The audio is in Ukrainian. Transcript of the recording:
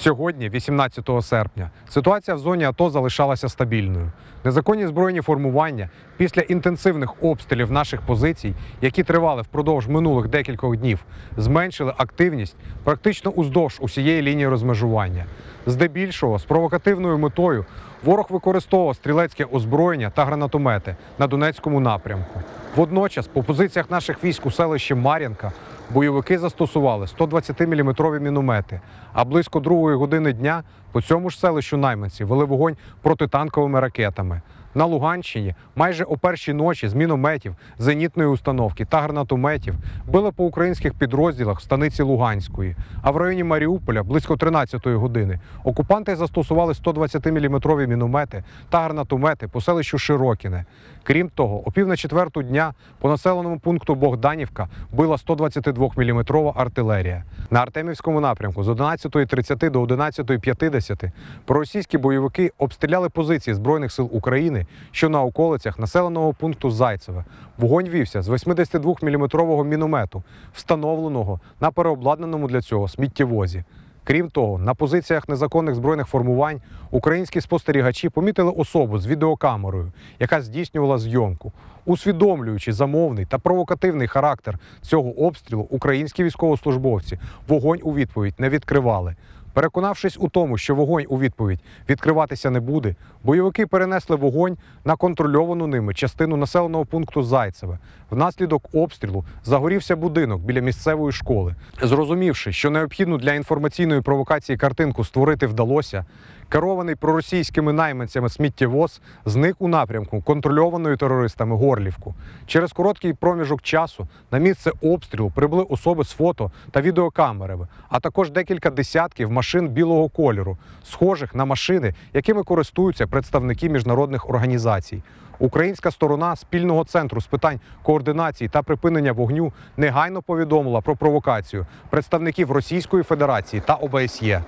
Сьогодні, 18 серпня, ситуація в зоні АТО залишалася стабільною. Незаконні збройні формування після інтенсивних обстрілів наших позицій, які тривали впродовж минулих декількох днів, зменшили активність практично уздовж усієї лінії розмежування. Здебільшого з провокативною метою ворог використовував стрілецьке озброєння та гранатомети на Донецькому напрямку. Водночас, по позиціях наших військ у селищі Мар'янка бойовики застосували 120-мм міномети, а близько другої години дня по цьому ж селищу найманці вели вогонь протитанковими ракетами. На Луганщині майже о першій ночі з мінометів, зенітної установки та гранатометів били по українських підрозділах в станиці Луганської. А в районі Маріуполя близько 13-ї години окупанти застосували 120-мм міномети та гранатомети по селищу Широкіне. Крім того, о пів на четверту дня по населеному пункту Богданівка била 122-мм артилерія. На Артемівському напрямку з 11.30 до 11.50 проросійські бойовики обстріляли позиції Збройних сил України, що на околицях населеного пункту Зайцеве. Вогонь вівся з 82-мм міномету, встановленого на переобладнаному для цього сміттєвозі. Крім того, на позиціях незаконних збройних формувань українські спостерігачі помітили особу з відеокамерою, яка здійснювала зйомку. Усвідомлюючи замовний та провокативний характер цього обстрілу, українські військовослужбовці вогонь у відповідь не відкривали. Переконавшись у тому, що вогонь у відповідь відкриватися не буде, бойовики перенесли вогонь на контрольовану ними частину населеного пункту Зайцеве. Внаслідок обстрілу загорівся будинок біля місцевої школи. Зрозумівши, що необхідну для інформаційної провокації картинку створити вдалося, керований проросійськими найманцями сміттєвоз зник у напрямку контрольованої терористами Горлівку. Через короткий проміжок часу на місце обстрілу прибули особи з фото та відеокамерами, а також декілька десятків машин білого кольору, схожих на машини, якими користуються представники міжнародних організацій. Українська сторона спільного центру з питань координації та припинення вогню негайно повідомила про провокацію представників Російської Федерації та ОБСЄ.